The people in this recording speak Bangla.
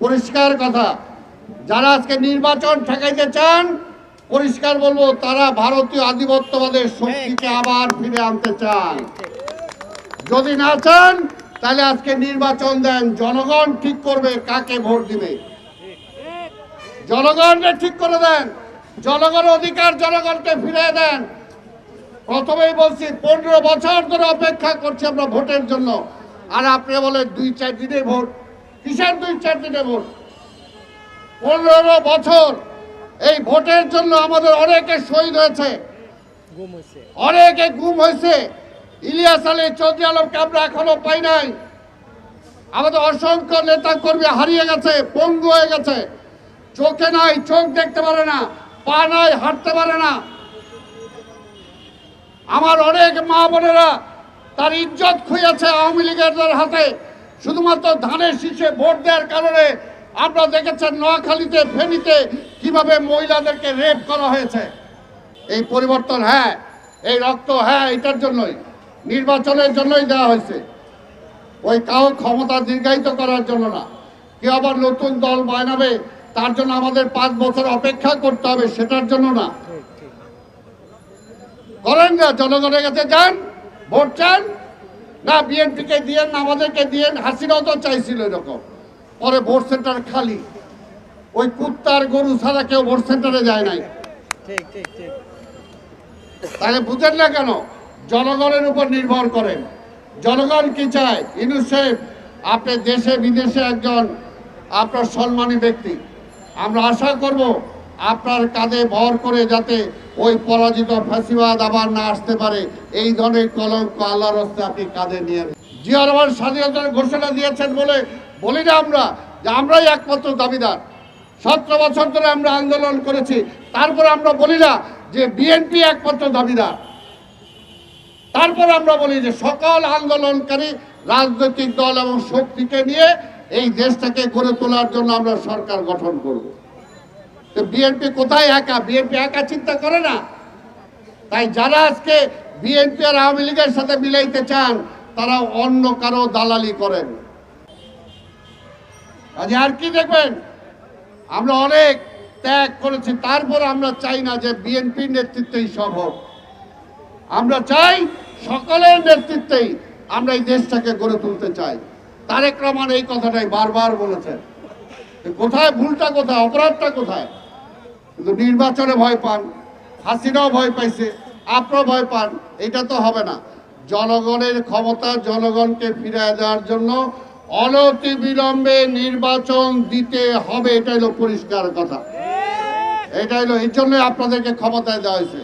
পরিষ্কার কথা। যারা আজকে নির্বাচন ঠেকাইতে চান পরিষ্কার বলব তারা ভারতীয় আধিপত্যবাদের শক্তিকে আবার ফিরে আনতে চান। যদি না চান তাহলে আজকে নির্বাচন দেন। জনগণ ঠিক করবে কাকে ভোট দিবে। জনগণকে ঠিক করে দেন। জনগণ অধিকার জনগণকে ফিরে দেন। প্রথমেই বলছি পনেরো বছর ধরে অপেক্ষা করছি আমরা ভোটের জন্য। আর আপনি বলে দুই চার দিনে ভোট। কিসের দুই চার দিনে ভোট। পনেরো বছর এই ভোটের জন্য আমাদের অনেকে শহীদ হয়েছে। অনেকে গুম হয়েছে। ইলিয়াস আলী চৌধুরী আলমকে আমরা এখনও পাই নাই। আমাদের অসংখ্য নেতা কর্মী হারিয়ে গেছে পঙ্গু হয়ে গেছে। চোখে নাই চোখ দেখতে পারে না পা নাই হাঁটতে পারে না। আমার অনেক মা বোনেরা তার ইজ্জত খুঁয়েছে আওয়ামী লীগের হাতে। শুধুমাত্র ধানের শীষে ভোট দেওয়ার কারণে আপনারা দেখেছেন নোয়াখালীতে, ফেনীতে কীভাবে মহিলাদেরকে রেপ করা হয়েছে। এই পরিবর্তন হ্যাঁ এই রক্ত হ্যাঁ এটার জন্যই, নির্বাচনের জন্যই দেওয়া হয়েছে। ওই কাউ ক্ষমতা দীর্ঘায়িত করার জন্য না। কেউ আবার নতুন দল বানাবে, তার জন্য আমাদের পাঁচ বছর অপেক্ষা করতে হবে, সেটার জন্য না। করেন না, জনগণের কাছে যান, ভোট চান না বিএনপিকে দিয়েন না আমাদেরকে দিয়েন হাসিনাও তো চাইছিল এরকম। পরে ভোট সেন্টার খালি। ওই কুত্তার গরু ছাড়া কেউ ভোট সেন্টারে যায় নাই। তাহলে বুঝেন না কেন? জনগণের উপর নির্ভর করেন। জনগণ কি চায়? সাহেব আপনি দেশে বিদেশে একজন আপনার সম্মানী ব্যক্তি। আমরা আশা করব আপনার কাঁধে ভর করে যাতে ওই পরাজিত ফাঁসিবাদ আবার না আসতে পারে। এই ধরনের কলঙ্ক আল্লাহর হস্তে আপনি কাঁধে নিয়ে। জিয়া রহমান স্বাধীনতার ঘোষণা দিয়েছেন বলে বলি না আমরা যে আমরাই একমাত্র দাবিদার। সতেরো বছর ধরে আমরা আন্দোলন করেছি, তারপর আমরা বলি না যে বিএনপি একমাত্র দাবিদার। তারপর আমরা বলি যে সকল আন্দোলনকারী, রাজনৈতিক দল এবং শক্তিকে নিয়ে এই দেশটাকে গড়ে তোলার জন্য আমরা সরকার গঠন করব। বিএনপি কোথায় একা? বিএনপি একা চিন্তা করে না। তাই যারা আজকে বিএনপি আর আওয়ামী লীগের সাথে মিলাইতে চান, তারা অন্য কারও দালালি করেন। আজ আর কি দেখবেন? আমরা অনেক ত্যাগ করেছি, তারপর আমরা চাই না যে বিএনপির নেতৃত্বেই সব হোক। আমরা চাই সকলের নেতৃত্বেই আমরা এই দেশটাকে গড়ে তুলতে চাই। তারেক রহমান এই কথাটাই বারবার বলেছেন। কোথায়, ভুলটা কোথায়, অপরাধটা কোথায়? কিন্তু নির্বাচনে ভয় পান হাসিনাও ভয় পাইছে, আপনারাও ভয় পান, এটা তো হবে না। জনগণের ক্ষমতা জনগণকে ফিরিয়ে দেওয়ার জন্য অনতি বিলম্বে নির্বাচন দিতে হবে এটা হলো পরিষ্কার কথা। এটা হলো, এই জন্য আপনাদেরকে ক্ষমতায় দেওয়া হয়েছে।